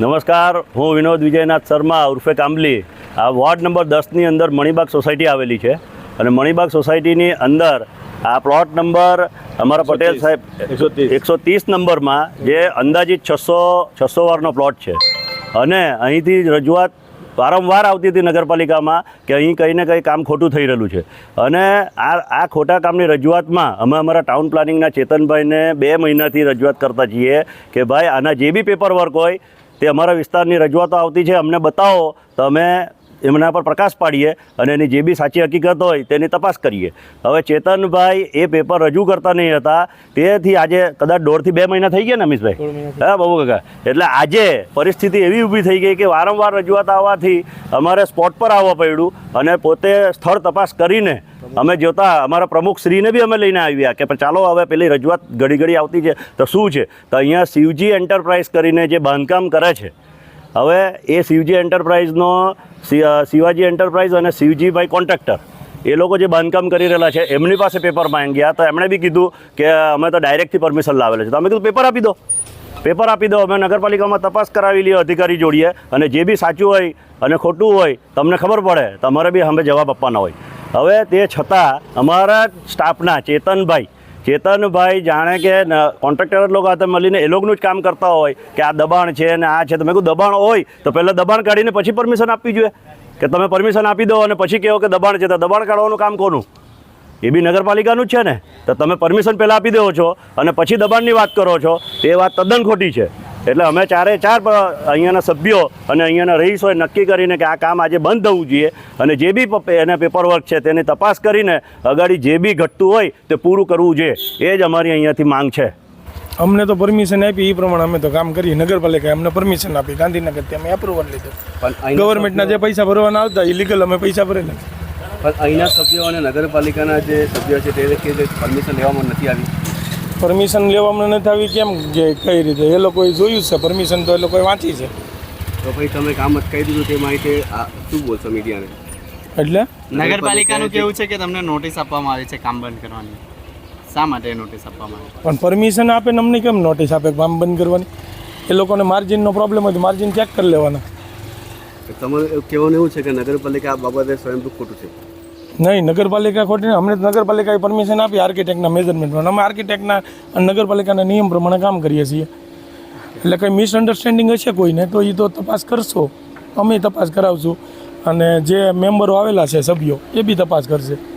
નમસ્કાર હું વિનોદ વિજયનાથ શર્મા ઉર્ફે કાંબલી આ વોર્ડ નંબર દસની અંદર મણિબાગ સોસાયટી આવેલી છે. અને મણિબાગ સોસાયટીની અંદર આ પ્લોટ નંબર અમારા પટેલ સાહેબ એકસો ત્રીસ. નંબરમાં જે અંદાજિત છસો છસો વારનો પ્લોટ છે. અને અહીંથી રજૂઆત વારંવાર આવતી હતી નગરપાલિકામાં કે અહીં કંઈ ને કંઈ કામ ખોટું થઈ રહેલું છે. અને આ આ ખોટા કામની રજૂઆતમાં અમે અમારા ટાઉન પ્લાનિંગના ચેતનભાઈને બે મહિનાથી રજૂઆત કરતા છીએ કે ભાઈ આના જે બી પેપર વર્ક હોય તે અમારા વિસ્તારની રજૂઆતો આવતી છે. અમને બતાવો તો અમે એમના પર પ્રકાશ પાડીએ અને એની જે બી સાચી હકીકત હોય તેની તપાસ કરીએ. હવે ચેતનભાઈ એ પેપર રજૂ કરતા નહીં હતા. તેથી આજે કદાચ દોઢથી બે મહિના થઈ ગયા ને અમીશભાઈ હા બાબુ કાકા. એટલે આજે પરિસ્થિતિ એવી ઊભી થઈ ગઈ કે વારંવાર રજૂઆત આવવાથી અમારે સ્પોટ પર આવવા પડ્યું અને પોતે સ્થળ તપાસ કરીને અમે જોતા અમારા પ્રમુખ શ્રીને બી અમે લઈને આવ્યા કે ચાલો હવે પેલી રજૂઆત ઘડી ઘડી આવતી છે તો શું છે? તો અહીંયા શિવજી એન્ટરપ્રાઇઝ કરીને જે બાંધકામ કરે છે હવે એ શિવજી એન્ટરપ્રાઇઝનો શિવાજી એન્ટરપ્રાઇઝ અને શિવજીભાઈ કોન્ટ્રાક્ટર, એ લોકો જે બાંધકામ કરી રહેલા છે, એમની પાસે પેપર માંગ્યા તો એમણે બી કીધું કે અમે તો ડાયરેક્ટથી પરમિશન લાવેલા છે. તો અમે કીધું, પેપર આપી દો. પેપર આપી દો. અમે નગરપાલિકામાં તપાસ કરાવી લઈએ અધિકારી જોડીએ અને જે બી સાચું હોય અને ખોટું હોય, તમને ખબર પડે. તમારે બી અમે જવાબ આપવાના હોય. હવે તે છતાં અમારા સ્ટાફના ચેતનભાઈ ચેતનભાઈ જાણે કે કોન્ટ્રાક્ટર લોકો હાથે મળીને એ લોકોનું જ કામ કરતા હોય કે આ દબાણ છે ને આ છે. તમે કહું દબાણ હોય તો પહેલાં દબાણ કાઢીને પછી પરમિશન આપવી જોઈએ. કે તમે પરમિશન આપી દો અને પછી કહો કે દબાણ છે. તો દબાણ કાઢવાનું કામ કોનું? એ બી નગરપાલિકાનું જ છે ને. તો તમે પરમિશન પહેલાં આપી દો છો અને પછી દબાણની વાત કરો છો. તે વાત તદ્દન ખોટી છે. એટલે અમે ચારે ચાર અહીંયાના સભ્યો અને અહીંયાના રહીશોએ નક્કી કરીને કે આ કામ આજે બંધ થવું જોઈએ અને જે બી એને પેપરવર્ક છે તેની તપાસ કરીને અગાડી જે બી ઘટતું હોય તે પૂરું કરવું જોઈએ. એ જ અમારી અહીંયાથી માંગ છે. અમને તો પરમિશન આપી એ પ્રમાણે અમે તો કામ કરીએ. નગરપાલિકાએ અમને પરમિશન આપી. ગાંધીનગરથી અમે એપ્રુવલ લીધું. પણ ગવર્મેન્ટના જે પૈસા ભરવાના આવતા એ લીગલ અમે પૈસા ભરેલા. પણ અહીંના સભ્યો અને નગરપાલિકાના જે સભ્યો છે તે પરમિશન લેવામાં નથી આવી? પરમિશન લેવામાં નથી આવી. કેમ કે કઈ રીતે? એ લોકોએ જોયું જ છે. પરમિશન તો એ લોકોએ વાંચી છે. તો ભાઈ તમે કામ અટકાવી દીધું તે માહિતી. આ શું બોલશો મીડિયાને? એટલે? નગરપાલિકાનું કેવું છે કે તમને નોટિસ આપવામાં આવી છે કામ બંધ કરવાની? શા માટે નોટિસ આપવામાં આવી? પણ પરમિશન આપે ને અમને કેમ નોટિસ આપે કામ બંધ કરવાની? એ લોકોને માર્જિનનો પ્રોબ્લેમ હોય તો માર્જિન ચેક કરી લેવાના. તમારું કહેવાનું એવું છે કે નગરપાલિકા આ બાબતે સ્વયંભૂ ખોટું છે? નહીં, નગરપાલિકા ખોટી અમને નગરપાલિકાએ પરમિશન આપી આર્કિટેક્ટના મેજરમેન્ટમાં અમે આર્કિટેક્ટના નગરપાલિકાના નિયમ પ્રમાણે કામ કરીએ છીએ. એટલે કંઈ મિસઅન્ડરસ્ટેન્ડિંગ હશે કોઈને, તો એ તો તપાસ કરશો. અમે તપાસ કરાવશું. અને જે મેમ્બરો આવેલા છે, સભ્યો, એ બી તપાસ કરશે.